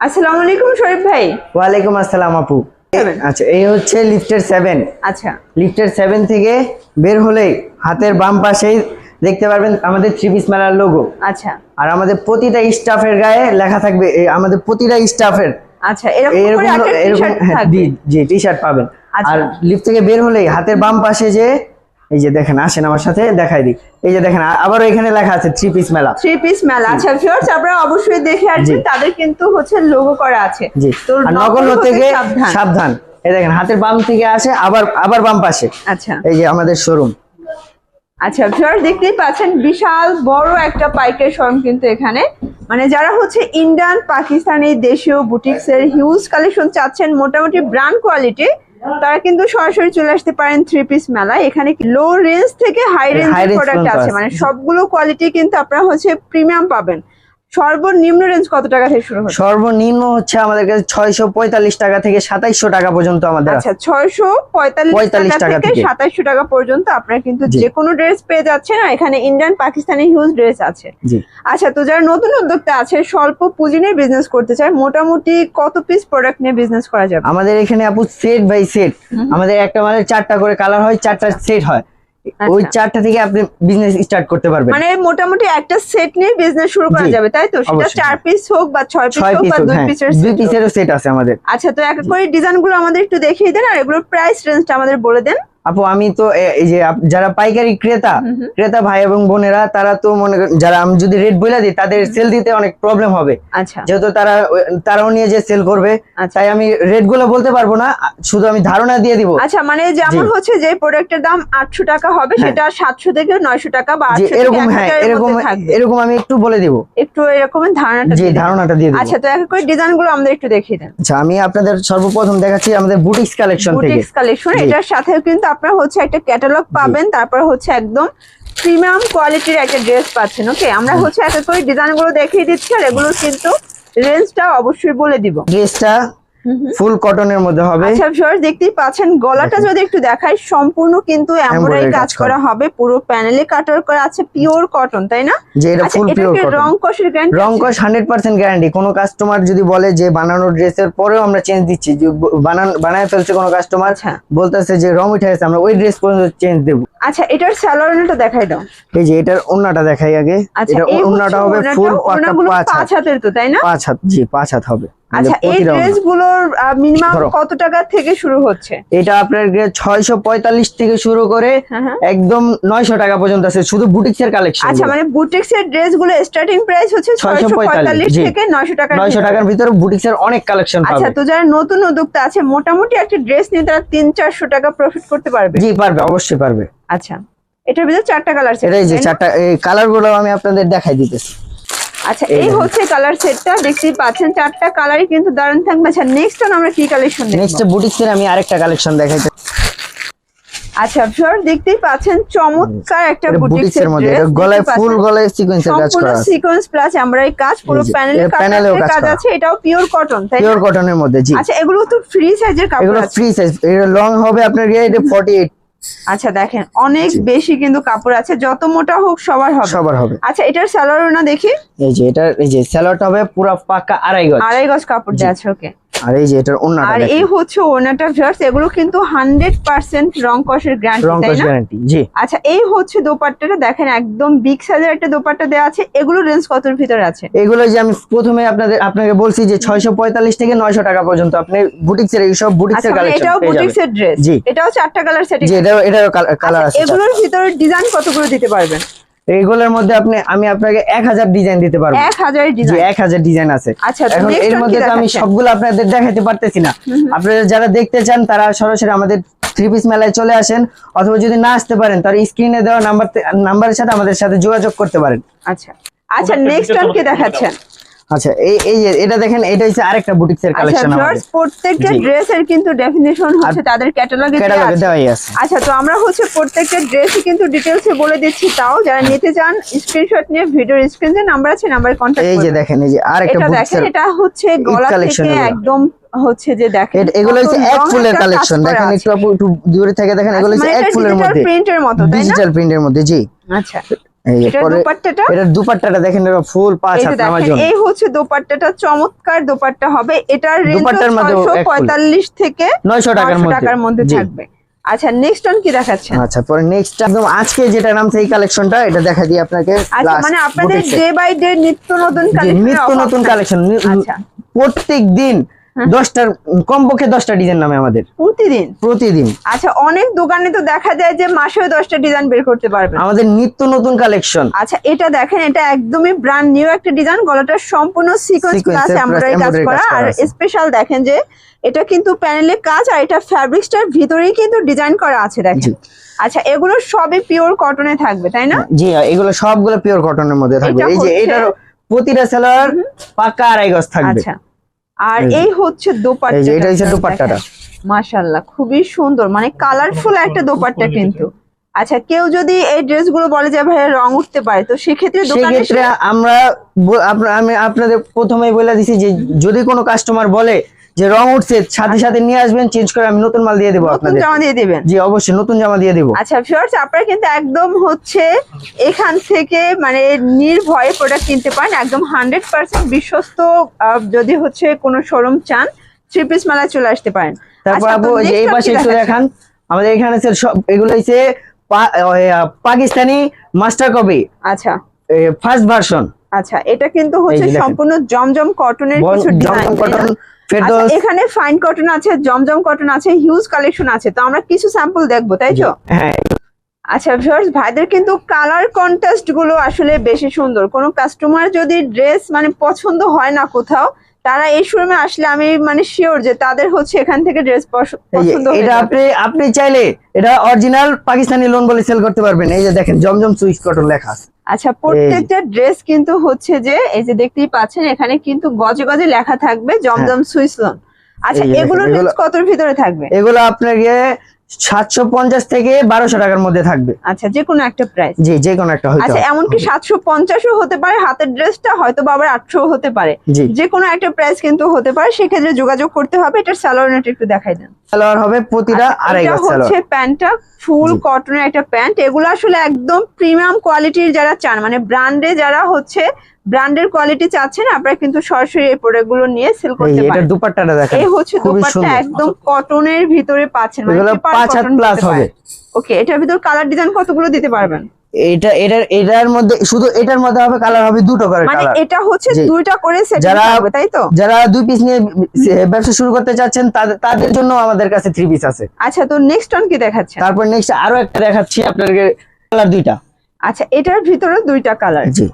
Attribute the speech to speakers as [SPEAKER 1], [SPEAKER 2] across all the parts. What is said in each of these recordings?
[SPEAKER 1] আসসালামু আলাইকুম শরীফ ভাই।
[SPEAKER 2] ওয়ালাইকুম আসসালাম আপু। আচ্ছা এই হচ্ছে লিফটের সেভেন
[SPEAKER 1] আচ্ছা।
[SPEAKER 2] লিফটের সেভেন থেকে বের হলেই হাতের বাম পাশেই দেখতে পারবেন আমাদের থ্রি পিস মেলার লোগো
[SPEAKER 1] আচ্ছা।
[SPEAKER 2] আর আমাদের প্রতিটা স্টাফের গায়ে লেখা থাকবে আমাদের প্রতিটা স্টাফের।
[SPEAKER 1] আচ্ছা এরকম
[SPEAKER 2] এরকম
[SPEAKER 1] টি-শার্ট
[SPEAKER 2] হ্যাঁ, জি- টি শার্ট পাবেন।
[SPEAKER 1] আচ্ছা।
[SPEAKER 2] আর লিফট থেকে বের হলেই হাতের বাম পাশে যে এই যে দেখেন আসেন আমার সাথে দেখাই দিই। এই যে দেখেন আবার এখানে লেখা আছে থ্রি পিস মেলা
[SPEAKER 1] থ্রি পিস মেলা আচ্ছা ভিউয়ার্স আপনারা অবশ্যই দেখে আসবেন। তাদের কিন্তু হচ্ছে লোগো করা আছে।
[SPEAKER 2] জি। আর
[SPEAKER 1] নকল
[SPEAKER 2] থেকে
[SPEAKER 1] সাবধান।
[SPEAKER 2] এই দেখেন হাতের বাম থেকে আসে আবার আবার বাম পাশে।
[SPEAKER 1] আচ্ছা।
[SPEAKER 2] এই যে আমাদের শোরুম
[SPEAKER 1] আচ্ছা ভিউয়ার্স দেখতেই পাচ্ছেন বিশাল বড় একটা পাইকারি শোরুম কিন্তু এখানে। মানে যারা হচ্ছে ইন্ডিয়ান পাকিস্তানি দেশীয় বুটিক্স এর হিউজ কালেকশন চাচ্ছেন মোটামুটি ব্র্যান্ড কোয়ালিটি তারা কিন্তু সরাসরি চলে আসতে পারেন থ্রি পিস মেলায়। এখানে লো রেঞ্জ থেকে হাই রেঞ্জ প্রোডাক্ট আছে। মানে সবগুলো কোয়ালিটি কিন্তু আপনারা হচ্ছে প্রিমিয়াম পাবেন। সর্বনিম্ন রেঞ্জ কত টাকা থেকে শুরু হচ্ছে
[SPEAKER 2] সর্বনিম্ন হচ্ছে আমাদের কাছে ছয়শো পঁয়তাল্লিশ টাকা থেকে সাতাইশশো টাকা পর্যন্ত আমাদের।
[SPEAKER 1] আচ্ছা ছয়শো পঁয়তাল্লিশ
[SPEAKER 2] 45
[SPEAKER 1] টাকা থেকে
[SPEAKER 2] থেকে।
[SPEAKER 1] সাতাইশশো টাকা পর্যন্ত আপনারা কিন্তু। যে কোনো ড্রেস পেয়ে যাচ্ছেন আর এখানে ইন্ডিয়ান পাকিস্তানি হিউজ ড্রেস আছে আচ্ছা তো যারা নতুন উদ্যোক্তা আছে স্বল্প পুঁজি নিয়ে বিজনেস করতে চায় মোটামুটি কত পিস প্রোডাক্ট নিয়ে বিজনেস করা যাবে
[SPEAKER 2] আমাদের এখানে আপু সেট বাই সেট আমাদের একটা মালের চারটা করে কালার হয় চারটা সেট হয় ওই
[SPEAKER 1] আচ্ছা।
[SPEAKER 2] চারটা থেকে আপনি বিজনেস স্টার্ট করতে পারবেন।
[SPEAKER 1] মানে মোটামুটি একটা সেট নিয়ে বিজনেস শুরু করা যাবে তাই তো? সেটা চার পিস হোক বা ছয় পিস হোক বা দুই
[SPEAKER 2] হ্যাঁ।
[SPEAKER 1] পিসের
[SPEAKER 2] দুই
[SPEAKER 1] set
[SPEAKER 2] পিসেরও সেট আছে আমাদের।
[SPEAKER 1] আচ্ছা তো এক করে ডিজাইনগুলো আমাদের একটু দেখিয়ে দেন আর এগুলোর প্রাইস রেঞ্জটা আমাদের বলে দেন।
[SPEAKER 2] আপু আমি তো এই যে যারা পাইকারি ক্রেতা। ক্রেতা ভাই এবং বোনেরা তারা তো মনে যারা আমি যদি রেট বলে দিই তাদের সেল দিতে অনেক প্রবলেম হবে।
[SPEAKER 1] আচ্ছা।
[SPEAKER 2] যেহেতু তারা তারাও নিয়ে যে সেল করবে
[SPEAKER 1] আচ্ছা।
[SPEAKER 2] তাই আমি রেটগুলো বলতে পারব না শুধু আমি ধারণা দিয়ে দিব।
[SPEAKER 1] আচ্ছা মানে যেমন হচ্ছে যে প্রোডাক্টের দাম আটশো টাকা হবে
[SPEAKER 2] হ্যাঁ।
[SPEAKER 1] সেটা সাতশো থেকে নয়শো টাকা বা
[SPEAKER 2] এরকম হ্যাঁ এরকম এরকম আমি একটু বলে দিব।
[SPEAKER 1] একটু এরকম ধারণাটা দিন।
[SPEAKER 2] ধারণাটা দিয়ে
[SPEAKER 1] আচ্ছা তো এক এক করে ডিজাইনগুলো আমাদের একটু দেখিয়ে দেন।
[SPEAKER 2] আচ্ছা আমি আপনাদের সর্বপ্রথম দেখাচ্ছি আমাদের বুটিক্স কালেকশন থেকে।
[SPEAKER 1] বুটিক্স কালেকশন এটার সাথে কিন্তু আপনারা হচ্ছে একটা ক্যাটালগ পাবেন তারপর হচ্ছে একদম প্রিমিয়াম কোয়ালিটির একটা ড্রেস পাচ্ছেন ওকে আমরা হচ্ছে এক এক করে ডিজাইনগুলো দেখিয়ে দিচ্ছি আর এগুলো কিন্তু রেঞ্জটা অবশ্যই বলে দিব।
[SPEAKER 2] ড্রেসটা ফুল কটনের মধ্যে হবে।
[SPEAKER 1] আচ্ছা ভিউয়ার্স দেখতেই পাচ্ছেন গলাটা যদি একটু দেখাই সম্পূর্ণ কিন্তু এমব্রয়ডারি কাজ করা হবে পুরো প্যানেলে কাটার করা আছে পিওর কটন তাই না?
[SPEAKER 2] যে এটা ফুল পিওর কটন
[SPEAKER 1] রং কষের গ্যারান্টি
[SPEAKER 2] রং হান্ড্রেড পার্সেন্ট গ্যারান্টি কোনো কাস্টমার যদি বলে যে বানানো ড্রেসের পরেও আমরা চেঞ্জ দিচ্ছি যে বানান বানায় ফেলছে কোনো কাস্টমার
[SPEAKER 1] আচ্ছা।
[SPEAKER 2] বলতেছে যে রং উঠে গেছে আমরা ওই ড্রেস পর্যন্ত চেঞ্জ দেবো।
[SPEAKER 1] আচ্ছা এটার স্যালোয়ারটা দেখাই দাও।
[SPEAKER 2] এই যে এটার ওন্নাটা দেখাই আগে।
[SPEAKER 1] আচ্ছা
[SPEAKER 2] এটা ওন্নাটা হবে ফুল পাঁচ
[SPEAKER 1] হাতের তো তাই না?
[SPEAKER 2] পাঁচ হাত জি পাঁচ হাত হবে।
[SPEAKER 1] আচ্ছা এই মিনিমাম কত টাকা থেকে শুরু হচ্ছে?
[SPEAKER 2] এটা আপনার ছয়শো পঁয়তাল্লিশ থেকে শুরু করে
[SPEAKER 1] হ্যাঁ, হ্যাঁ।
[SPEAKER 2] একদম নয়শো টাকা পর্যন্ত আছে শুধু বুটিক্স এর কালেকশন
[SPEAKER 1] আচ্ছা মানে স্টার্টিং প্রাইস হচ্ছে
[SPEAKER 2] 645
[SPEAKER 1] থেকে টাকা
[SPEAKER 2] নয়শো টাকার ভিতরে বুটিক্স এর অনেক কালেকশন
[SPEAKER 1] আচ্ছা তো যারা নতুন উদ্যোক্তা আছে মোটামুটি একটা ড্রেস নিয়ে তারা তিন চারশো টাকা প্রফিট করতে পারবে?
[SPEAKER 2] জি পারবে অবশ্যই পারবে।
[SPEAKER 1] আচ্ছা এটার ভিতরে চারটা কালার
[SPEAKER 2] এটাই যে চারটা এই কালারগুলো আমি আপনাদের দেখাই দিতেছি।
[SPEAKER 1] আচ্ছা
[SPEAKER 2] এই
[SPEAKER 1] হচ্ছে কালার সেটটা দেখতেই পাচ্ছেন চারটা কালারই কিন্তু দারুণ থাকবে। আচ্ছা নেক্সট আমরা কি কালেকশন
[SPEAKER 2] নেক্সট
[SPEAKER 1] দেখব
[SPEAKER 2] বুটিক্স এর আমি আরেকটা কালেকশন দেখাইতে
[SPEAKER 1] আচ্ছা ভিউয়ার দেখতেই পাচ্ছেন চমৎকার একটা বুটিক্স
[SPEAKER 2] বুটিক্স এর মধ্যে। গলায় ফুল গলায় সিকোয়েন্সের কাজ করা আছে।
[SPEAKER 1] সিকোয়েন্স প্লাস আমরা এই কাজ পুরো প্যানেলে
[SPEAKER 2] কাজ
[SPEAKER 1] আছে এটাও পিওর কটন তাই
[SPEAKER 2] পিওর কটনের মধ্যে জি।
[SPEAKER 1] আচ্ছা এগুলো তো ফ্রি সাইজের কাপড়
[SPEAKER 2] এগুলো ফ্রি সাইজ এটা লং হবে আপনার এটা 48
[SPEAKER 1] আচ্ছা দেখেন অনেক বেশি কিন্তু কাপড় আছে যত মোটা হোক সবার হবে।
[SPEAKER 2] সবার হবে।
[SPEAKER 1] আচ্ছা এটার স্যালোয়ার না দেখি।
[SPEAKER 2] এই যে এটা এই যে স্যালোয়ারটা হবে পুরো পাকা আড়াই গজ।
[SPEAKER 1] আড়াই গজ কাপড় দেওয়া আছে ওকে
[SPEAKER 2] আর এই যে এটার ওন্নাটা
[SPEAKER 1] আর এই হচ্ছে ওনাটা ভিউয়ার্স এগুলো কিন্তু হান্ড্রেড পার্সেন্ট রং কষের গ্যারান্টি
[SPEAKER 2] রং
[SPEAKER 1] না
[SPEAKER 2] গ্যারান্টি জি।
[SPEAKER 1] আচ্ছা এই হচ্ছে দোপাট্টাটা দেখেন একদম বিগ সাইজের একটা দোপাট্টা দেওয়া আছে। এগুলো রেঞ্জ কতর ভিতরে আছে?
[SPEAKER 2] এগুলো যে আমি প্রথমে আপনাদের আপনাকে বলছি যে 645 থেকে 900 টাকা পর্যন্ত আপনি বুটিক্স এর এইসব বুটিক্স
[SPEAKER 1] আচ্ছা
[SPEAKER 2] এর
[SPEAKER 1] মানে
[SPEAKER 2] কালেকশন
[SPEAKER 1] এটাও
[SPEAKER 2] পেয়ে
[SPEAKER 1] বুটিক্স
[SPEAKER 2] যাবেন।
[SPEAKER 1] এর ড্রেস এটাও চারটা কালার সেটিং
[SPEAKER 2] জি এটা এটার কালার আছে
[SPEAKER 1] এগুলোর ভিতরে ডিজাইন কতগুলো দিতে পারবেন?
[SPEAKER 2] এইগুলোর মধ্যে আপনি আমি আপনাকে 1000 ডিজাইন দিতে পারব।
[SPEAKER 1] এক হাজার ডিজাইন
[SPEAKER 2] জি
[SPEAKER 1] ডিজাইন
[SPEAKER 2] 1000 ডিজাইন আছে।
[SPEAKER 1] আচ্ছা
[SPEAKER 2] এখন এর মধ্যে তো আমি সবগুলো আপনাদের দেখাতে পারতেছি না। আপনারা যারা দেখতে চান তারা সরাসরি আমাদের থ্রি পিস মেলায় চলে আসেন অথবা যদি না আসতে পারেন তার স্ক্রিনে দেওয়া নাম্বার নাম্বারের সাথে আমাদের সাথে যোগাযোগ করতে পারেন।
[SPEAKER 1] আচ্ছা। আচ্ছা নেক্সট টাইম কি দেখাচ্ছেন?
[SPEAKER 2] আচ্ছা এই এই যে এটা দেখেন এটা হচ্ছে আরেকটা বুটিক্স এর
[SPEAKER 1] আচ্ছা
[SPEAKER 2] কালেকশন আমাদের।
[SPEAKER 1] প্রত্যেকটা ড্রেসের কিন্তু ডেফিনেশন হচ্ছে তাদের ক্যাটালগে
[SPEAKER 2] দেওয়াই আছে।
[SPEAKER 1] আচ্ছা তো আমরা হচ্ছে প্রত্যেকটা ড্রেসই কিন্তু ডিটেলসে বলে দিচ্ছি তাও। যারা নিতে চান স্ক্রিনশট নিয়ে ভিডিওর স্ক্রিনে নাম্বার আছে নাম্বারে কন্ট্যাক্ট
[SPEAKER 2] এই যে দেখেন এই যে আরেকটা
[SPEAKER 1] এটা
[SPEAKER 2] বুটিক্স
[SPEAKER 1] দেখেন এটা হচ্ছে গলা থেকে একদম হচ্ছে যে দেখেন
[SPEAKER 2] এগুলো হচ্ছে এক ফুলের কালেকশন দেখেন একটু একটু দূরে থেকে দেখেন এগুলো
[SPEAKER 1] আচ্ছা,
[SPEAKER 2] হচ্ছে
[SPEAKER 1] মানে
[SPEAKER 2] এক ফুলের মধ্যে।
[SPEAKER 1] প্রিন্টের মতো
[SPEAKER 2] ডিজিটাল প্রিন্টের মধ্যে জি।
[SPEAKER 1] আচ্ছা। দোপাট্টাটা?
[SPEAKER 2] দেখেন ফুল পাঁচ
[SPEAKER 1] এই হচ্ছে দোপাট্টাটা চমৎকার দোপাট্টা হবে। এটার
[SPEAKER 2] দোপাট্টার এক
[SPEAKER 1] পঁয়তাল্লিশ থেকে
[SPEAKER 2] 900 টাকার মধ্যে।
[SPEAKER 1] মধ্যে থাকবে। আচ্ছা নেক্সট অন কি দেখাচ্ছেন?
[SPEAKER 2] আচ্ছা পরে নেক্সট একদম আজকে যেটা নামছে এই কালেকশনটা এটা দেখা দিই আপনাকে
[SPEAKER 1] আচ্ছা মানে আপনাদের ডে বাই ডে নিত্য নতুন কালেকশন
[SPEAKER 2] নিত্য নতুন কালেকশন
[SPEAKER 1] আচ্ছা।
[SPEAKER 2] প্রত্যেক দিন দশটার কমপক্ষে দশটা ডিজাইন নামে আমাদের।
[SPEAKER 1] প্রতিদিন?
[SPEAKER 2] প্রতিদিন।
[SPEAKER 1] আচ্ছা অনেক দোকানে তো দেখা যায় যে মাসেও দশটা ডিজাইন বের করতে পারবেন
[SPEAKER 2] আমাদের নিত্য নতুন কালেকশন।
[SPEAKER 1] আচ্ছা এটা দেখেন এটা একদমই ব্র্যান্ড নিউ একটা ডিজাইন। গলাটা সম্পূর্ণ সিকোয়েন্স প্লাস এমব্রয়ডারি কাজ করা। আর স্পেশাল দেখেন যে এটা কিন্তু প্যানেলে কাজ আর এটা ফ্যাব্রিক্সটার ভিতরেই কিন্তু ডিজাইন করা আছে দেখেন। আচ্ছা এগুলো সবই পিওর কটনে থাকবে তাই না?
[SPEAKER 2] জি এগুলো সবগুলো পিওর কটনের মধ্যে থাকবে। এই যে এটার প্রতিটা সেলার পাকা আড়াই গজ থাকবে।
[SPEAKER 1] আচ্ছা। আর
[SPEAKER 2] এই
[SPEAKER 1] হচ্ছে দোপাট্টা
[SPEAKER 2] এটা হচ্ছে দোপাট্টাটা।
[SPEAKER 1] মাশাআল্লাহ খুবই সুন্দর মানে কালারফুল একটা দোপাট্টা কিন্তু। আচ্ছা কেউ যদি এই ড্রেসগুলো বলে যে ভাই রং উঠতে পারে তো সেক্ষেত্রে দোকানে
[SPEAKER 2] সেক্ষেত্রে আমরা আমি আপনাদের প্রথমেই বলে দিছি যে যদি কোনো কাস্টমার বলে যে রং উঠছে সাথে সাথে নিয়ে আসবেন চেঞ্জ করে আমি নতুন মাল দিয়ে দেবো
[SPEAKER 1] নতুন
[SPEAKER 2] আপনাদের।
[SPEAKER 1] জামা দিয়ে দিবেন?
[SPEAKER 2] জি অবশ্যই নতুন জামা দিয়ে দেবো।
[SPEAKER 1] আচ্ছা ভিউয়ার্স আপনারা কিন্তু একদম হচ্ছে এখান থেকে মানে নির্ভয়ে প্রোডাক্ট কিনতে পারেন। একদম হান্ড্রেড পার্সেন্ট বিশ্বস্ত যদি হচ্ছে কোনো শোরুম চান থ্রি পিস মেলায় চলে আসতে পারেন।
[SPEAKER 2] তারপর
[SPEAKER 1] আচ্ছা,
[SPEAKER 2] আপু যে এই পাশে একটু দেখান। আমাদের এখানে সব এগুলো হচ্ছে আহ, পাকিস্তানি মাস্টার কপি
[SPEAKER 1] আচ্ছা।
[SPEAKER 2] ফার্স্ট ভার্সন
[SPEAKER 1] আচ্ছা এটা কিন্তু হচ্ছে। সম্পূর্ণ জমজম কটনের কিছু ডিজাইন আচ্ছা, এখানে ফাইন কটন আছে জমজম কটন আছে হিউজ কালেকশন আছে তো আমরা কিছু স্যাম্পল দেখব তাই তো?
[SPEAKER 2] হ্যাঁ
[SPEAKER 1] আচ্ছা ভিউয়ার্স ভাইদের কিন্তু কালার কন্ট্রাস্টগুলো আসলে বেশি সুন্দর। কোনো কাস্টমার যদি ড্রেস মানে পছন্দ হয় না কোথাও তারা এই শোরুমে আসলে আমি মানে শিওর যে তাদের হচ্ছে এখান থেকে ড্রেস পছন্দ
[SPEAKER 2] এটা আপনি আপনি চাইলে এটা অরিজিনাল পাকিস্তানি লোন বলে সেল করতে পারবেন। এই যে দেখেন জমজম সুইচ কটন লেখা আছে।
[SPEAKER 1] আচ্ছা প্রত্যেকটা ড্রেস কিন্তু হচ্ছে যে এই যে দেখতেই পাচ্ছেন এখানে কিন্তু গজে গজে লেখা থাকবে জমজম সুইসলন আচ্ছা
[SPEAKER 2] হ্যাঁ।
[SPEAKER 1] এগুলোর রেঞ্জ
[SPEAKER 2] এগুলো-
[SPEAKER 1] কত ভিতরে থাকবে?
[SPEAKER 2] এগুলো আপনাকে সাতশো পঞ্চাশ থেকে বারোশো টাকার মধ্যে থাকবে।
[SPEAKER 1] আচ্ছা যে কোনো একটা প্রাইস
[SPEAKER 2] জি যে কোনো একটা
[SPEAKER 1] আচ্ছা এমনকি সাতশো পঞ্চাশও হতে পারে হাতের ড্রেসটা হয়তো আবার আটশো হতে পারে।
[SPEAKER 2] জি।
[SPEAKER 1] যে কোনো একটা প্রাইস কিন্তু হতে পারে সেক্ষেত্রে যোগাযোগ করতে হবে এটার স্যালোয়ারটা একটু দেখাই দেন।
[SPEAKER 2] সালোয়ার হবে প্রতিটা
[SPEAKER 1] আচ্ছা,
[SPEAKER 2] আড়াই গজ
[SPEAKER 1] হচ্ছে প্যান্টটা ফুল কটনের একটা প্যান্ট এগুলো আসলে একদম প্রিমিয়াম কোয়ালিটির যারা চান মানে ব্র্যান্ডে যারা হচ্ছে ব্র্যান্ডের কোয়ালিটি চাচ্ছেন আপনারা কিন্তু সরাসরি এই প্রোডাক্টগুলো নিয়ে সেল করতে পারেন।
[SPEAKER 2] দুপাট্টাটা দেখেন
[SPEAKER 1] এই হচ্ছে দোপাট্টা একদম কটনের ভিতরে পাচ্ছেন মানে
[SPEAKER 2] পাঁচ হাত plus হবে।
[SPEAKER 1] ওকে এটার ভিতর কালার ডিজাইন কতগুলো দিতে পারবেন?
[SPEAKER 2] এটা এটার এটার মধ্যে শুধু এটার মধ্যে হবে কালার হবে দুটো করে
[SPEAKER 1] মানে এটা হচ্ছে দুইটা করে সেট থাকবে তাই তো?
[SPEAKER 2] যারা দুই পিস নিয়ে ব্যবসা শুরু করতে চাচ্ছেন তাদের তাদের জন্য আমাদের কাছে থ্রি পিস আছে।
[SPEAKER 1] আচ্ছা তো নেক্সট অন কি দেখাচ্ছে
[SPEAKER 2] তারপর নেক্সট আরও একটা দেখাচ্ছি আপনাদের কালার দুইটা।
[SPEAKER 1] আচ্ছা এটার ভিতরে দুইটা কালার
[SPEAKER 2] জি।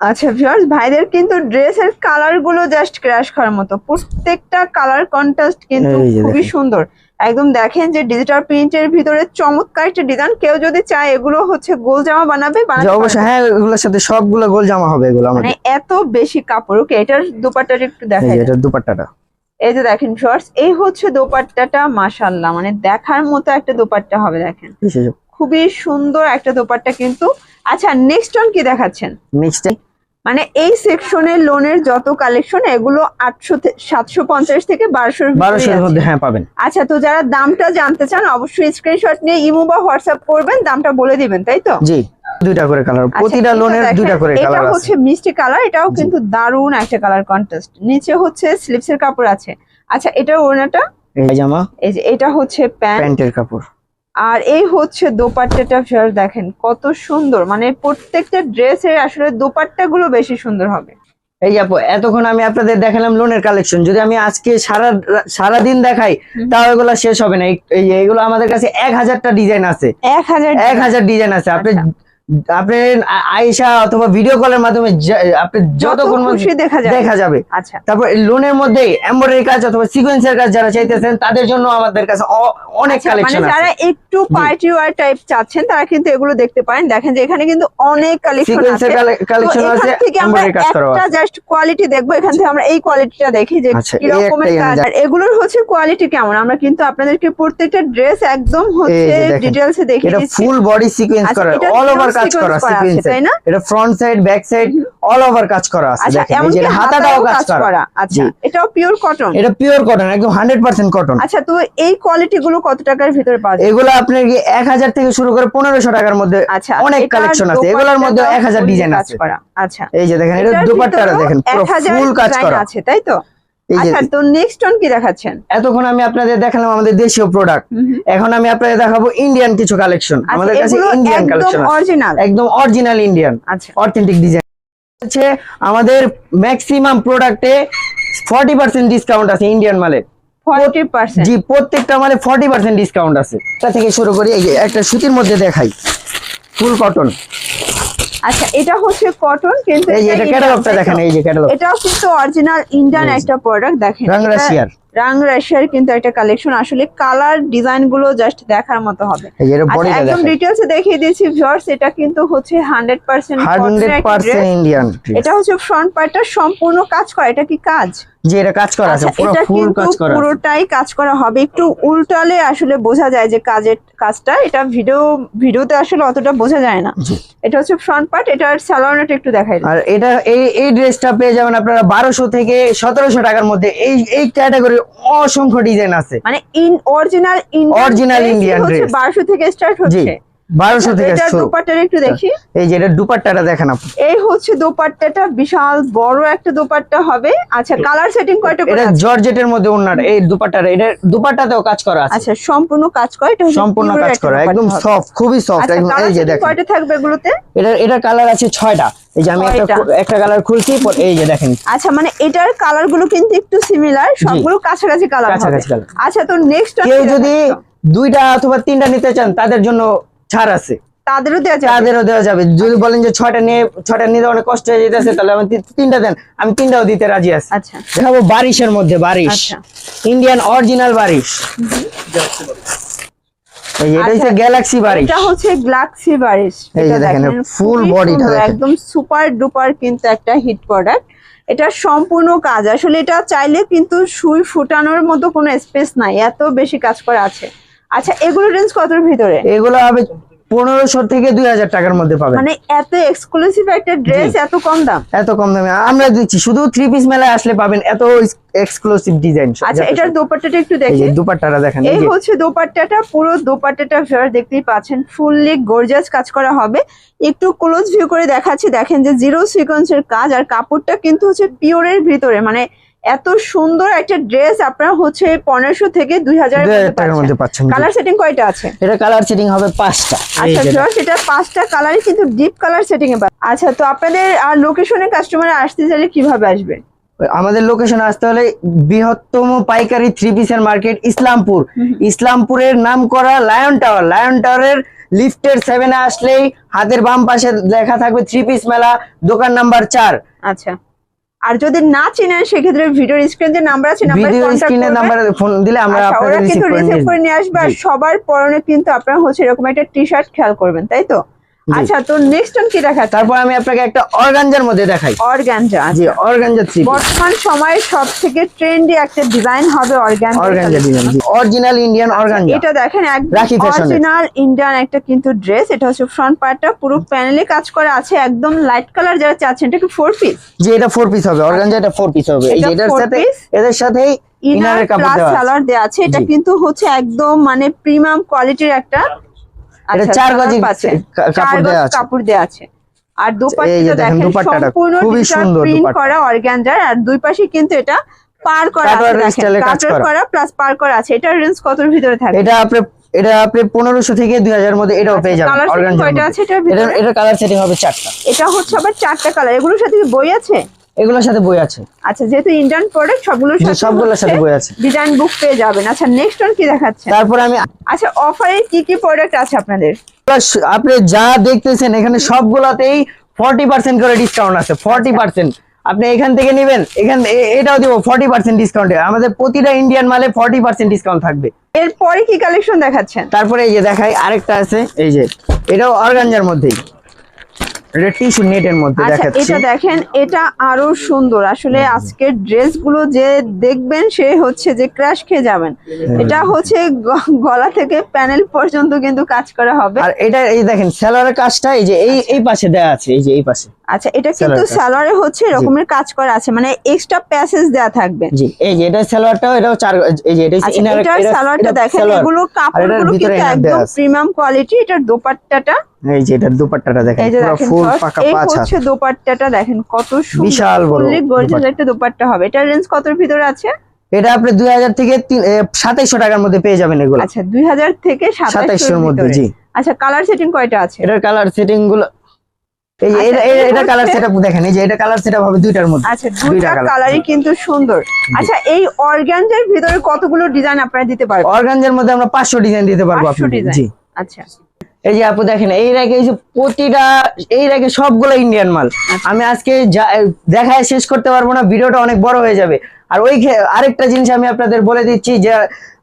[SPEAKER 1] আচ্ছা ভিউয়ার্স ভাইদের কিন্তু ড্রেসের কালারগুলো জাস্ট ক্র্যাশ করার মতো। প্রত্যেকটা কালার কন্ট্রাস্ট কিন্তু খুবই সুন্দর। একদম দেখেন যে ডিজিটাল প্রিন্টের ভিতরে চমৎকার একটা ডিজাইন কেউ যদি চায় এগুলো হচ্ছে গোল জামা বানাবে
[SPEAKER 2] অবশ্যই হ্যাঁ এগুলোর সাথে সবগুলো গোল জামা হবে এগুলো
[SPEAKER 1] মানে এত বেশি কাপড়। ওকে এটার দোপাট্টাটা একটু দেন।
[SPEAKER 2] এটার দুপাট্টাটা।
[SPEAKER 1] এই যে দেখেন শর্টস এই হচ্ছে দোপাট্টাটা মাশাল্লাহ মানে দেখার মতো একটা দোপাট্টা হবে দেখেন। খুবই সুন্দর একটা দোপাট্টা কিন্তু। আচ্ছা নেক্সট অন কি দেখাচ্ছেন?
[SPEAKER 2] নেক্সট
[SPEAKER 1] মানে এই সেকশনের লোনের যত কালেকশন এগুলো আটশো সাতশো পঞ্চাশ থেকে বারোশো
[SPEAKER 2] বারোশোর মধ্যে হ্যাঁ পাবেন।
[SPEAKER 1] আচ্ছা তো যারা দামটা জানতে চান অবশ্যই স্ক্রিনশট নিয়ে ইমো বা হোয়াটসঅ্যাপ করবেন দামটা বলে দিবেন তাই তো?
[SPEAKER 2] জি দুইটা করে কালার
[SPEAKER 1] আচ্ছা,
[SPEAKER 2] প্রতিটা
[SPEAKER 1] এটা
[SPEAKER 2] লোনের দুইটা করে
[SPEAKER 1] এটা
[SPEAKER 2] কালার
[SPEAKER 1] হচ্ছে মিষ্টি কালার এটাও কিন্তু দারুণ একটা কালার কন্ট্রাস্ট নিচে হচ্ছে স্লিপসের কাপড় আছে। আচ্ছা এটা ওনাটা
[SPEAKER 2] এই জামা।
[SPEAKER 1] এই যে এটা হচ্ছে প্যান্ট
[SPEAKER 2] প্যান্টের কাপড়।
[SPEAKER 1] আর এই হচ্ছে দোপাট্টাটা দেখেন কত সুন্দর। মানে প্রত্যেকটা ড্রেসের আসলে দোপাট্টা গুলো বেশি সুন্দর হবে।
[SPEAKER 2] এই আপু এতক্ষণ আমি আপনাদের দেখালাম লোনের কালেকশন যদি আমি আজকে সারা সারা দিন দেখাই তাও এগুলো শেষ হবে না। এগুলো আমাদের কাছে এক হাজারটা ডিজাইন আছে।
[SPEAKER 1] এক হাজার
[SPEAKER 2] এক হাজার ডিজাইন আছে। আপনি
[SPEAKER 1] আচ্ছা।
[SPEAKER 2] আপনি আ- আয়েশা অথবা ভিডিও কলের মাধ্যমে আপনি যতক্ষণ
[SPEAKER 1] দেখা যাবে।
[SPEAKER 2] দেখা যাবে।
[SPEAKER 1] আচ্ছা।
[SPEAKER 2] তারপর লোনের মধ্যে এমব্রয়ডারি কাজ অথবা সিকোয়েন্সের কাজ যারা চাইতেছেন তাদের জন্য আমাদের কাছে অনেক কালেকশন আছে।
[SPEAKER 1] যারা একটু পার্টি ওয়ার টাইপ চাচ্ছেন তারা কিন্তু এগুলো দেখতে পারেন। দেখেন যে এখানে কিন্তু অনেক কালেকশন আছে।
[SPEAKER 2] কালেকশন আছে
[SPEAKER 1] এখান থেকে আমরা
[SPEAKER 2] এমব্রয়ডারি কাজ করা আছে।
[SPEAKER 1] জাস্ট কোয়ালিটি দেখব। এখান থেকে আমরা এই কোয়ালিটিটা দেখি যে
[SPEAKER 2] আচ্ছা,
[SPEAKER 1] কি রকমের কাজ। আর এগুলোর হচ্ছে কোয়ালিটি কেমন? আমরা কিন্তু আপনাদেরকে প্রত্যেকটা ড্রেস একদম হচ্ছে
[SPEAKER 2] এটা ফুল বডি সিকোয়েন্স করা অল ওভার
[SPEAKER 1] pure
[SPEAKER 2] কাজ করা
[SPEAKER 1] আছে,
[SPEAKER 2] সিকোয়েন্স
[SPEAKER 1] তাই না?
[SPEAKER 2] এটা front side back side all over কাজ করা আছে। দেখেন এই যে হাতাটাও কাজ করা।
[SPEAKER 1] আচ্ছা এটাও পিওর কটন
[SPEAKER 2] এটা পিওর কটন একদম হান্ড্রেড পার্সেন্ট কটন
[SPEAKER 1] আচ্ছা তো এই কোয়ালিটি গুলো কত টাকার ভিতরে পাওয়া যায়?
[SPEAKER 2] এগুলো আপনার কি এক হাজার থেকে শুরু করে পনেরোশো টাকার মধ্যে
[SPEAKER 1] আচ্ছা
[SPEAKER 2] অনেক কালেকশন আছে। এগুলোর মধ্যে
[SPEAKER 1] দোপাট্টাটাও
[SPEAKER 2] এক হাজার
[SPEAKER 1] ফুল
[SPEAKER 2] ডিজাইন আছে।
[SPEAKER 1] আচ্ছা।
[SPEAKER 2] এই যে দেখেন এটা দুপাট্টাটা
[SPEAKER 1] ভিতরেও
[SPEAKER 2] দেখেন পুরো
[SPEAKER 1] 1000
[SPEAKER 2] ফুল কাজ করা।
[SPEAKER 1] আছে তাই তো? আচ্ছা তো নেক্সট অন কি দেখাচ্ছেন?
[SPEAKER 2] এতক্ষণ আমি আপনাদের দেখালাম আমাদের দেশীয় প্রোডাক্ট এখন আমি আপনাদের দেখাবো ইন্ডিয়ান কিছু কালেকশন
[SPEAKER 1] আচ্ছা
[SPEAKER 2] আমাদের কাছে ইন্ডিয়ান কালেকশন
[SPEAKER 1] অরিজিনাল
[SPEAKER 2] একদম অরিজিনাল ইন্ডিয়ান
[SPEAKER 1] আচ্ছা।
[SPEAKER 2] অথেন্টিক ডিজাইন হচ্ছে আমাদের ম্যাক্সিমাম প্রোডাক্টে ফর্টি পার্সেন্ট ডিসকাউন্ট আছে ইন্ডিয়ান মালে।
[SPEAKER 1] 40%
[SPEAKER 2] জি প্রত্যেকটা মালে ফর্টি পার্সেন্ট ডিসকাউন্ট আছে। এটা থেকে শুরু করি এই একটা সুতির মধ্যে দেখাই। ফুল কটন
[SPEAKER 1] আচ্ছা এটা হচ্ছে কটন কিন্তু
[SPEAKER 2] এই এটা ক্যাটালগটা দেখেন এই যে ক্যাটালগ
[SPEAKER 1] এটাও কিন্তু অরিজিনাল ইন্ডিয়ান একটা প্রোডাক্ট দেখেন।
[SPEAKER 2] রাং
[SPEAKER 1] এটা রাং রাশিয়ার কিন্তু একটা কালেকশন আসলে কালার ডিজাইনগুলো জাস্ট দেখার মতো হবে। আচ্ছা একদম ডিটেলসে দেখিয়ে দিয়েছি ভিউয়ার্স এটা কিন্তু হচ্ছে 100%
[SPEAKER 2] হান্ড্রেড পার্সেন্ট ইন্ডিয়ান
[SPEAKER 1] এটা হচ্ছে ফ্রন্ট পার্টটা সম্পূর্ণ কাজ করা এটা কি কাজ?
[SPEAKER 2] যে এটা কাজ করা আছে
[SPEAKER 1] আচ্ছা
[SPEAKER 2] পুরো ফুল কাজ করা
[SPEAKER 1] পুরোটাই কাজ করা হবে। একটু উল্টালে আসলে বোঝা যায় যে কাজের কাজটা এটা ভিডিও ভিডিওতে আসলে অতটা বোঝা যায় না। এটা হচ্ছে ফ্রন্ট পার্ট এটার স্যালোনাটা একটু দেখাই।
[SPEAKER 2] আর এটা এই এই ড্রেসটা পেয়ে যাবেন আপনারা বারোশো থেকে সতেরোশো টাকার মধ্যে। এই এই ক্যাটাগরির অসংখ্য ডিজাইন আছে।
[SPEAKER 1] মানে in original Indian
[SPEAKER 2] Original Indian
[SPEAKER 1] হচ্ছে 1200 থেকে স্টার্ট হচ্ছে।
[SPEAKER 2] বারোশো থেকে শুরু।
[SPEAKER 1] দোপাট্টাটা একটু দেখি।
[SPEAKER 2] এই যে এটা দুপাট্টাটা দেখেন আপনি।
[SPEAKER 1] এই হচ্ছে দোপাট্টাটা বিশাল বড় একটা দোপাট্টা হবে। আচ্ছা কালার সেটিং কয়টা
[SPEAKER 2] এটা জর্জেটের মধ্যে ওনার এই দুপাট্টাটা এটা দুপাট্টাতেও কাজ করা আছে।
[SPEAKER 1] আচ্ছা সম্পূর্ণ কাজ করে এটা
[SPEAKER 2] সম্পূর্ণ কাজ করা একদম সফট খুবই সফট
[SPEAKER 1] আচ্ছা
[SPEAKER 2] একদম এই যে দেখেন।
[SPEAKER 1] কয়টা থাকবে এগুলোতে?
[SPEAKER 2] এটা এটা কালার আছে ছয়টা। এই যে আমি একটা একটা কালার খুলছি পর এই যে দেখেন।
[SPEAKER 1] আচ্ছা মানে এটার কালারগুলো কিন্তু একটু সিমিলার সবগুলো কাছাকাছি কালার হবে। আচ্ছা তো নেক্সট
[SPEAKER 2] কেউ যদি দুইটা অথবা তিনটা নিতে চান তাদের জন্য ছাড় আছে।
[SPEAKER 1] তাদেরও দেওয়া যাবে?
[SPEAKER 2] তাদেরও দেওয়া যাবে। যদি বলেন যে ছয়টা নিয়ে ছয়টা নিতে অনেক কষ্ট হয়ে যেতেছে তাহলে আমি তিনটা দেন। আমি তিনটাও দিতে রাজি আছি।
[SPEAKER 1] আচ্ছা।
[SPEAKER 2] দেখাবো বারিশের মধ্যে বারিশ।
[SPEAKER 1] আচ্ছা।
[SPEAKER 2] ইন্ডিয়ান অরিজিনাল বারিশ। এটা হচ্ছে
[SPEAKER 1] আচ্ছা,
[SPEAKER 2] গ্যালাক্সি বারিশ।
[SPEAKER 1] এটা হচ্ছে গ্লাক্সি বারিশ।
[SPEAKER 2] এই যে দেখেন,
[SPEAKER 1] দেখেন। একদম সুপার ডুপার কিন্তু একটা হিট প্রোডাক্ট এটা সম্পূর্ণ কাজ। আসলে এটা চাইলে কিন্তু সুই ফুটানোর মতো কোনো স্পেস নাই। এত বেশি কাজ করা আছে। আচ্ছা এগুলো রেঞ্জ কতর ভিতরে?
[SPEAKER 2] এগুলো হবে পনেরোশো থেকে দুই হাজার টাকার মধ্যে পাবেন।
[SPEAKER 1] মানে এত এক্সক্লুসিভ একটা ড্রেস এত কম দাম?
[SPEAKER 2] এত কম দামে। আমরা দিচ্ছি শুধু থ্রি পিস মেলায় আসলে পাবেন এত এক্সক্লুসিভ ডিজাইন
[SPEAKER 1] আচ্ছা এটার দোপাট্টাটা একটু
[SPEAKER 2] এই
[SPEAKER 1] দেখি।
[SPEAKER 2] দুপাট্টাটা দেখেন এই
[SPEAKER 1] হচ্ছে দোপাট্টাটা পুরো দোপাট্টাটা ভিউয়ার দেখতেই পাচ্ছেন ফুললি গর্জিয়াস কাজ করা হবে। একটু ক্লোজ ভিউ করে দেখাচ্ছি দেখেন যে জিরো সিকোয়েন্সের কাজ আর কাপড়টা কিন্তু হচ্ছে পিওরের ভিতরে মানে এত সুন্দর একটা ড্রেস আপনারা হচ্ছে পনেরোশো থেকে দুই হাজার
[SPEAKER 2] টাকার মধ্যে পাচ্ছেন।
[SPEAKER 1] কালার সেটিং কয়টা আছে?
[SPEAKER 2] এটা কালার সেটিং হবে পাঁচটা।
[SPEAKER 1] আচ্ছা সেটা পাঁচটা কালারই কিন্তু ডিপ কালার সেটিং এ আচ্ছা তো আপনাদের আর লোকেশনে কাস্টমার আসতে চাইলে কীভাবে আসবে?
[SPEAKER 2] আমাদের লোকেশন আসতে হলে বৃহত্তম পাইকারি থ্রি পিসের মার্কেট ইসলামপুর। ইসলামপুরের নাম করা লায়ন টাওয়ার লায়ন টাওয়ারের লিফটের সেভেনে আসলেই হাতের বাম পাশে লেখা থাকবে থ্রি পিস মেলা দোকান নাম্বার চার।
[SPEAKER 1] আচ্ছা। আর যদি না চিনেন সেক্ষেত্রে ভিডিওর স্ক্রিন যে নাম্বার আছে নাম্বারে
[SPEAKER 2] ফোন দিলে আমরা আপনাদের রিসিভ করে নিয়ে
[SPEAKER 1] আসব আর সবার পরনে কিন্তু আপনারা হচ্ছে এরকম একটা টি শার্ট খেয়াল করবেন তাই তো। আচ্ছা তো নেক্সট অন কি দেখাচ্ছে
[SPEAKER 2] তারপর আমি আপনাকে একটা অর্গানজার মধ্যে দেখাই।
[SPEAKER 1] অর্গানজা
[SPEAKER 2] জি অর্গানজা থ্রি
[SPEAKER 1] বর্তমান সময়ে সব থেকে ট্রেন্ডি একটা ডিজাইন হবে organza
[SPEAKER 2] organza design original Indian organza
[SPEAKER 1] এটা দেখেন একদম। অরিজিনাল ইন্ডিয়ান একটা কিন্তু ড্রেস এটা হচ্ছে ফ্রন্ট পার্টটা পুরো প্যানেলে কাজ করা আছে একদম লাইট কালার যারা চাচ্ছেন এটা কি ফোর পিস
[SPEAKER 2] যে এটা ফোর পিস হবে। অর্গানজা এটা ফোর পিস হবে। এই এটার সাথে এদের সাথেই
[SPEAKER 1] ইনার
[SPEAKER 2] কাপড়
[SPEAKER 1] প্লাস। সালোয়ার দেওয়া আছে। এটা কিন্তু হচ্ছে একদম মানে প্রিমিয়াম কোয়ালিটির একটা
[SPEAKER 2] এটা
[SPEAKER 1] আচ্ছা,
[SPEAKER 2] চার গজি কাপড় আছে।
[SPEAKER 1] কাপড় দেওয়া আছে। আর
[SPEAKER 2] এই দেখেন
[SPEAKER 1] দেখেন সম্পূর্ণ
[SPEAKER 2] খুবই সুন্দর
[SPEAKER 1] করা অর্গানজার আর দুই পাশে কিন্তু এটা পার করা আছে
[SPEAKER 2] করা।
[SPEAKER 1] প্লাস পার করা আছে। এটার রেঞ্জ কতর ভিতরে থাকে
[SPEAKER 2] এটা আপনি এটা আপনি পনেরোশো থেকে দুই হাজার মধ্যে এটাও
[SPEAKER 1] আচ্ছা,
[SPEAKER 2] পেয়ে যাবেন অর্গানজার এটা
[SPEAKER 1] ভিতরে?
[SPEAKER 2] এটা কালার সেটিং হবে চারটা।
[SPEAKER 1] এটা হচ্ছে আবার চারটা কালার এগুলোর সাথে কি বই আছে?
[SPEAKER 2] এগুলোর সাথে বই আছে।
[SPEAKER 1] আচ্ছা যেহেতু ইন্ডিয়ান প্রোডাক্ট সবগুলোর সাথে
[SPEAKER 2] সবগুলোর সাথে বই আছে।
[SPEAKER 1] ডিজাইন বুক পেয়ে যাবেন। আচ্ছা নেক্সট ওয়ান কি দেখাচ্ছে?
[SPEAKER 2] তারপরে আমি
[SPEAKER 1] আচ্ছা অফারে কি কি প্রোডাক্ট আছে আপনাদের?
[SPEAKER 2] আপনি যা দেখতেছেন এখানে সবগুলাতেই ফর্টি পার্সেন্ট করে ডিসকাউন্ট আছে ফর্টি পার্সেন্ট আপনি এখান থেকে নেবেন এখান এটাও দিব ফর্টি পার্সেন্ট ডিসকাউন্টে আমাদের প্রতিটা ইন্ডিয়ান মালে ফর্টি পার্সেন্ট ডিসকাউন্ট থাকবে।
[SPEAKER 1] এরপরে কি কালেকশন দেখাচ্ছেন?
[SPEAKER 2] তারপরে এই যে দেখাই আরেকটা আছে এই যে এটাও অর্গানজার মধ্যেই। এটা টিস্যু নেটের মধ্যে
[SPEAKER 1] আচ্ছা
[SPEAKER 2] দেখাচ্ছি।
[SPEAKER 1] এটা দেখেন এটা আরও সুন্দর। আসলে আজকের ড্রেসগুলো যে দেখবেন সে হচ্ছে যে ক্র্যাশ খেয়ে যাবেন। এটা হচ্ছে গলা থেকে প্যানেল পর্যন্ত কিন্তু কাজ করা হবে।
[SPEAKER 2] আর এটা এই দেখেন সেলারের কাজটা এই যে এই এই পাশে দেয়া আছে এই যে এই পাশে।
[SPEAKER 1] আচ্ছা এটা কিন্তু
[SPEAKER 2] সালোয়ারে
[SPEAKER 1] হচ্ছে এরকমের কাজ করা আছে মানে এক্সট্রা প্যাসেজ দেওয়া থাকবে।
[SPEAKER 2] জি এই যে এটা সেলোয়ারটাও এটাও চার এই যে এটা
[SPEAKER 1] আচ্ছা
[SPEAKER 2] inner-
[SPEAKER 1] এটার
[SPEAKER 2] এটা-
[SPEAKER 1] সালোয়ারটা দেখেন। এগুলো কাপড়গুলো কিন্তু একদম প্রিমিয়াম কোয়ালিটি এটার দোপাট্টাটা।
[SPEAKER 2] এই যে এটা দুপাট্টাটা দেখেন পুরো ফুল পাকা পাঁচ
[SPEAKER 1] হচ্ছে দোপাট্টাটা দেখেন কত সুন্দর
[SPEAKER 2] বিশাল বড়
[SPEAKER 1] গর্জিয়াস একটা দোপাট্টা হবে। এটা রেঞ্জ কতর ভিতরে আছে?
[SPEAKER 2] এটা আপনি দুই হাজার থেকে সাতাইশশো টাকার মধ্যে পেয়ে যাবেন এগুলো।
[SPEAKER 1] আচ্ছা দুই হাজার থেকে সাতাইশোর
[SPEAKER 2] সাতাইশশোর মধ্যে জি।
[SPEAKER 1] আচ্ছা কালার সেটিং কয়টা আছে?
[SPEAKER 2] এটার কালার সেটিংগুলো এই
[SPEAKER 1] আচ্ছা,
[SPEAKER 2] এটা- কালার সেটআপ দেখেন এই যে এটা কালার সেটআপ হবে দুইটার মধ্যে।
[SPEAKER 1] আচ্ছা
[SPEAKER 2] দুইটা
[SPEAKER 1] কালারই কিন্তু সুন্দর। আচ্ছা এই অর্গানজার ভিতরে কতগুলো ডিজাইন আপনারা দিতে পারবেন?
[SPEAKER 2] অর্গানজার মধ্যে আমরা পাঁচশো ডিজাইন দিতে পারব জি।
[SPEAKER 1] আচ্ছা।
[SPEAKER 2] এই যে আপু দেখেন এই এই যে প্রতিটা এই সবগুলো ইন্ডিয়ান মাল।
[SPEAKER 1] আচ্ছা।
[SPEAKER 2] আমি আজকে দেখায় শেষ করতে পারব না ভিডিওটা অনেক বড় হয়ে যাবে। আর ওই আরেকটা জিনিস আমি আপনাদের বলে দিচ্ছি যে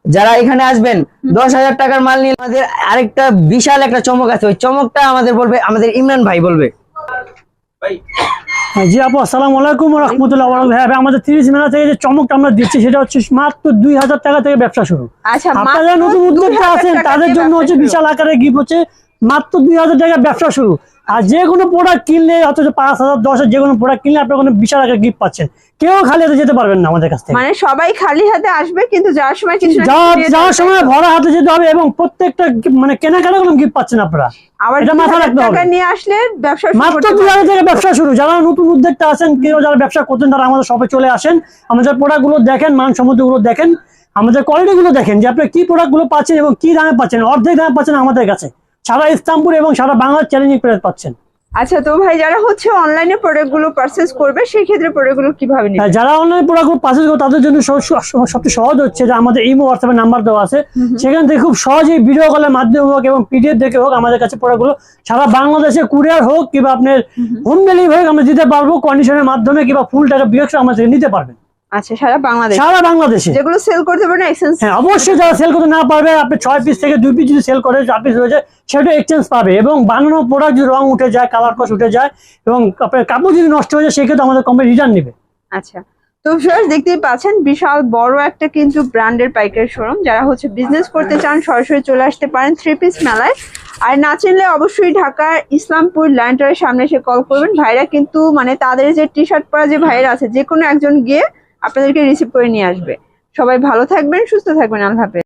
[SPEAKER 2] যারা এখানে আসবেন দশ হাজার টাকার মাল নিয়ে আমাদের আরেকটা বিশাল একটা চমক আছে। ওই চমকটা আমাদের বলবে আমাদের ইমরান ভাই বলবে।
[SPEAKER 3] জি আপু আসসালামু আলাইকুম রহমতুল্লাহ হ্যাঁ ভাই, আমাদের তিরিশ মেলা থেকে যে চমকটা আমরা দিচ্ছি সেটা হচ্ছে মাত্র দুই হাজার টাকা থেকে ব্যবসা শুরু।
[SPEAKER 1] আচ্ছা
[SPEAKER 3] আপনারা নতুন উদ্যোক্তা
[SPEAKER 1] 2000
[SPEAKER 3] আছেন তাদের জন্য হচ্ছে বিশাল আকারে গিফট হচ্ছে মাত্র দুই হাজার টাকা ব্যবসা শুরু। আর যে কোনো প্রোডাক্ট কিনলে অথচ পাঁচ হাজার দশ হাজার যে কোনো প্রোডাক্ট কিনলে আপনার কোনো বিশাল আকারে গিফট পাচ্ছেন। কেউ খালি হাতে যেতে পারবেন না আমাদের কাছ থেকে।
[SPEAKER 1] মানে সবাই খালি হাতে আসবে কিন্তু যাওয়ার সময় কিছু
[SPEAKER 3] যাওয়ার। সময় ভরা হাতে যেতে হবে এবং প্রত্যেকটা মানে কেনাকাটা কোনো গিফট পাচ্ছেন আপনারা।
[SPEAKER 1] আবার
[SPEAKER 3] এটা মাথায়
[SPEAKER 1] 2000
[SPEAKER 3] রাখতে হবে।
[SPEAKER 1] নিয়ে আসলে ব্যবসা
[SPEAKER 3] মাত্র টাকা ব্যবসা শুরু। যারা নতুন উদ্যোক্তা আছেন কেউ যারা ব্যবসা করছেন তারা আমাদের শপে চলে আসেন। আমাদের প্রোডাক্টগুলো দেখেনগুলো দেখেন আমাদের কোয়ালিটি গুলো দেখেন যে আপনি কি প্রোডাক্টগুলো পাচ্ছেন এবং কি দামে পাচ্ছেন অর্ধেক দামে পাচ্ছেন আমাদের কাছে। সারা ইস্তাম্বুল এবং সারা বাংলার চ্যালেঞ্জিং প্রাইস পাচ্ছেন।
[SPEAKER 1] আচ্ছা তো ভাই যারা হচ্ছে অনলাইনে প্রোডাক্টগুলো পারচেজ করবে সেই ক্ষেত্রে প্রোডাক্টগুলো কীভাবে নেবে?
[SPEAKER 3] যারা অনলাইন প্রোডাক্টগুলো পারচেজ করে তাদের জন্য সব- সব- সবচেয়ে সহজ হচ্ছে যে আমাদের ইমো হোয়াটসঅ্যাপের নাম্বার দেওয়া আছে। সেখান থেকে খুব সহজেই ভিডিও কলের মাধ্যমে হোক এবং পিডিএফ দেখে হোক আমাদের কাছে প্রোডাক্টগুলো সারা বাংলাদেশে কুরিয়ার হোক কিংবা আপনার হোম ডেলিভারি হোক আমরা দিতে পারব কন্ডিশনের মাধ্যমে কিংবা ফুল টাকা বিকাশ আমাদের নিতে পারবেন।
[SPEAKER 1] আচ্ছা সারা বাংলাদেশ।
[SPEAKER 3] সারা বাংলাদেশে।
[SPEAKER 1] যেগুলো সেল করতে এক্সচেঞ্জ
[SPEAKER 3] হ্যাঁ অবশ্যই যারা সেল করতে না পারবে আপনি পিস থেকে পিস যদি সেল করে পিস সেটা এক্সচেঞ্জ পাবে। এবং বানানো প্রোডাক্ট যদি রং উঠে যায় কালার কস উঠে যায় এবং আপনার কাপড় যদি নষ্ট হয়ে যায় সেক্ষেত্রে আমাদের কোম্পানি রিটার্ন নেবে।
[SPEAKER 1] আচ্ছা। তো দেখতেই পাচ্ছেন বিশাল বড় একটা কিন্তু ব্র্যান্ডের পাইকারি শোরুম যারা হচ্ছে বিজনেস করতে চান সরাসরি চলে আসতে পারেন থ্রি পিস মেলায়। আর না চিনলে অবশ্যই ঢাকার ইসলামপুর ল্যান্ডারের সামনে এসে কল করবেন। ভাইরা কিন্তু মানে তাদের যে টি শার্ট পরা যে ভাইরা আছে যে কোনো একজন গিয়ে আপনাদেরকে রিসিভ করে নিয়ে আসবে। সবাই ভালো থাকবেন সুস্থ থাকবেন আল্লাহ হাফেজ।